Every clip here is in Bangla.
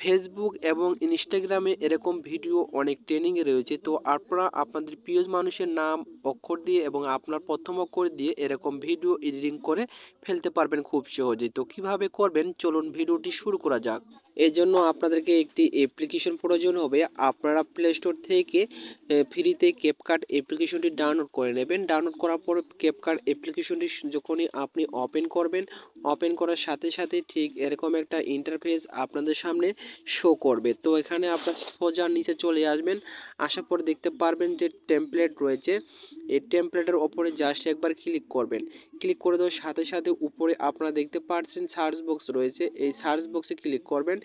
ফেসবুক এবং ইনস্টাগ্রামে এরকম ভিডিও অনেক ট্রেনিং রয়েছে। তো আপনারা আপনাদের প্রিয় মানুষের নাম অক্ষর দিয়ে এবং আপনার প্রথম অক্ষর দিয়ে এরকম ভিডিও এডিটিং করে ফেলতে পারবেন খুব সহজেই। তো কীভাবে করবেন? চলুন ভিডিওটি শুরু করা যাক। এর জন্য আপনাদেরকে একটি অ্যাপ্লিকেশন প্রয়োজন হবে। আপনারা প্লে স্টোর থেকে ফ্রিতে ক্যাপকাট অ্যাপ্লিকেশনটি ডাউনলোড করে নেবেন। ডাউনলোড করার পর ক্যাপকাট অ্যাপ্লিকেশনটি যখনই আপনি ওপেন করবেন ওপেন করার সাথে সাথে ঠিক এরকম একটা ইন্টারফেস আপনাদের সামনে শো করবে। তো এখানে আপনার সোজা নিচে চলে আসবেন। আসার পর দেখতে পারবেন যে টেমপ্লেট রয়েছে। এই টেমপ্লেটের ওপরে জাস্ট একবার ক্লিক করবেন। ক্লিক করে দেওয়ার সাথে সাথে উপরে আপনারা দেখতে পাচ্ছেন সার্চ বক্স রয়েছে। এই সার্চ বক্সে ক্লিক করবেন।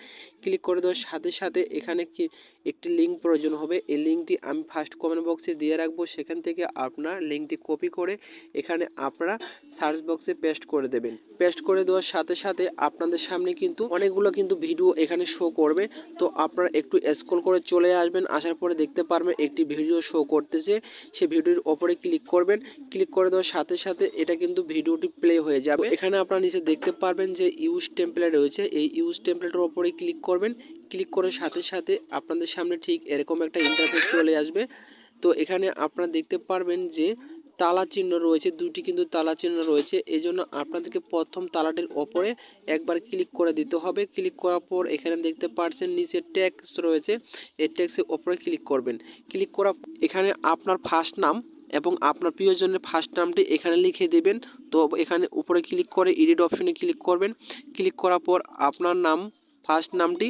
ক্লিক করে দেওয়ার সাথে সাথে এখানে কি একটি লিঙ্ক প্রয়োজন হবে। এই লিঙ্কটি আমি ফার্স্ট কমেন্ট বক্সে দিয়ে রাখব। সেখান থেকে আপনার লিঙ্কটি কপি করে এখানে আপনারা সার্চ বক্সে পেস্ট করে দেবেন। পেস্ট করে দেওয়ার সাথে সাথে আপনাদের সামনে কিন্তু অনেকগুলো কিন্তু ভিডিও এখানে শো করবে। তো আপনারা একটু স্ক্রল করে চলে আসবেন। আসার পরে দেখতে পারবেন একটি ভিডিও শো করতেছে। সেই ভিডিওর ওপরে ক্লিক করবেন। ক্লিক করে দেওয়ার সাথে সাথে এটা কিন্তু ভিডিওটি প্লে হয়ে যাবে। এখানে আপনারা নিচে দেখতে পারবেন যে ইউজ টেমপ্লেট রয়েছে। এই ইউজ টেমপ্লেটের ওপরে ক্লিক করবেন। ক্লিক করার সাথে সাথে আপনাদের সামনে ঠিক এরকম একটা ইন্টারফেস চলে আসবে। তো এখানে আপনারা দেখতে পারবেন যে তালা চিহ্ন রয়েছে দুটি কিন্তু তালা চিহ্ন রয়েছে। এই জন্য আপনাদেরকে প্রথম তালাটির ওপরে একবার ক্লিক করে দিতে হবে। ক্লিক করার পর এখানে দেখতে পাচ্ছেন নিচে ট্যাক্স রয়েছে। এই ট্যাক্সের ওপরে ক্লিক করবেন। ক্লিক করা এখানে আপনার ফার্স্ট নাম এবং আপনার প্রিয়জনের ফার্স্ট নামটি এখানে লিখে দেবেন। তো এখানে উপরে ক্লিক করে এডিট অপশনে ক্লিক করবেন। ক্লিক করার পর আপনার নাম ফার্স্ট নামটি,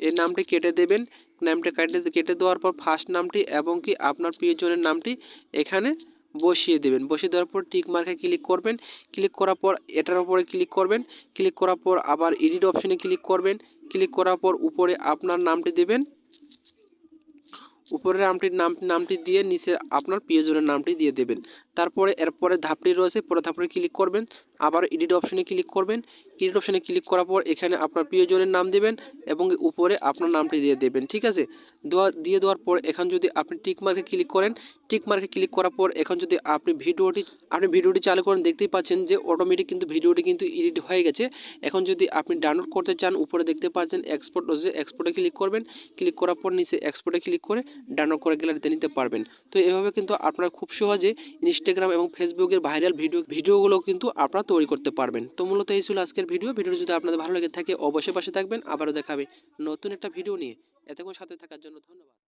এর নামটি কেটে দেবেন, নামটা কেটে কেটে দেওয়ার পর ফার্স্ট নামটি এবং কি আপনার প্রিয়জনের নামটি এখানে বসিয়ে দেবেন। বসিয়ে দেওয়ার পর টিক মার্কে ক্লিক করবেন। ক্লিক করার পর এটার উপরে ক্লিক করবেন। ক্লিক করার পর আবার এডিট অপশনে ক্লিক করবেন। ক্লিক করার পর উপরে আপনার নামটি দেবেন। উপরের নামটির নাম, নামটি দিয়ে নিচে আপনার প্রিয়জনের নামটি দিয়ে দেবেন। তারপরে, এরপরে ধাপটি রয়েছে পরে ধাপে ক্লিক করবেন। আবার এডিট অপশনে ক্লিক করবেন। এডিট অপশনে ক্লিক করার পর এখানে আপনার প্রিয়জনের নাম দেবেন এবং উপরে আপনার নামটি দিয়ে দেবেন, ঠিক আছে? দেওয়া, দিয়ে দেওয়ার পর এখন যদি আপনি টিক মার্কে ক্লিক করেন টিক মার্কে ক্লিক করার পর এখন যদি আপনি ভিডিওটি আপনি ভিডিওটি চালু করেন, দেখতেই পাচ্ছেন যে অটোমেটিক কিন্তু ভিডিওটি কিন্তু এডিট হয়ে গেছে। এখন যদি আপনি ডাউনলোড করতে চান, উপরে দেখতে পাচ্ছেন এক্সপোর্ট এক্সপোর্টে ক্লিক করবেন। ক্লিক করার পর নিচে এক্সপোর্টে ক্লিক করে ডাউনলোড করে গ্যালারিতে নিতে পারবেন। তো এভাবে কিন্তু আপনারা খুব সহজে ইনস্টাগ্রাম এবং ফেসবুকের ভাইরাল ভিডিও ভিডিওগুলো কিন্তু আপনারা তৈরি করতে পারবেন। তো মূলত এই ছিল আজকের ভিডিও ভিডিওটি যদি আপনাদের ভালো লেগে থাকে, অবশ্যই পাশে থাকবেন। আবারও দেখাবে নতুন একটা ভিডিও নিয়ে। এতক্ষণ সাথে থাকার জন্য ধন্যবাদ।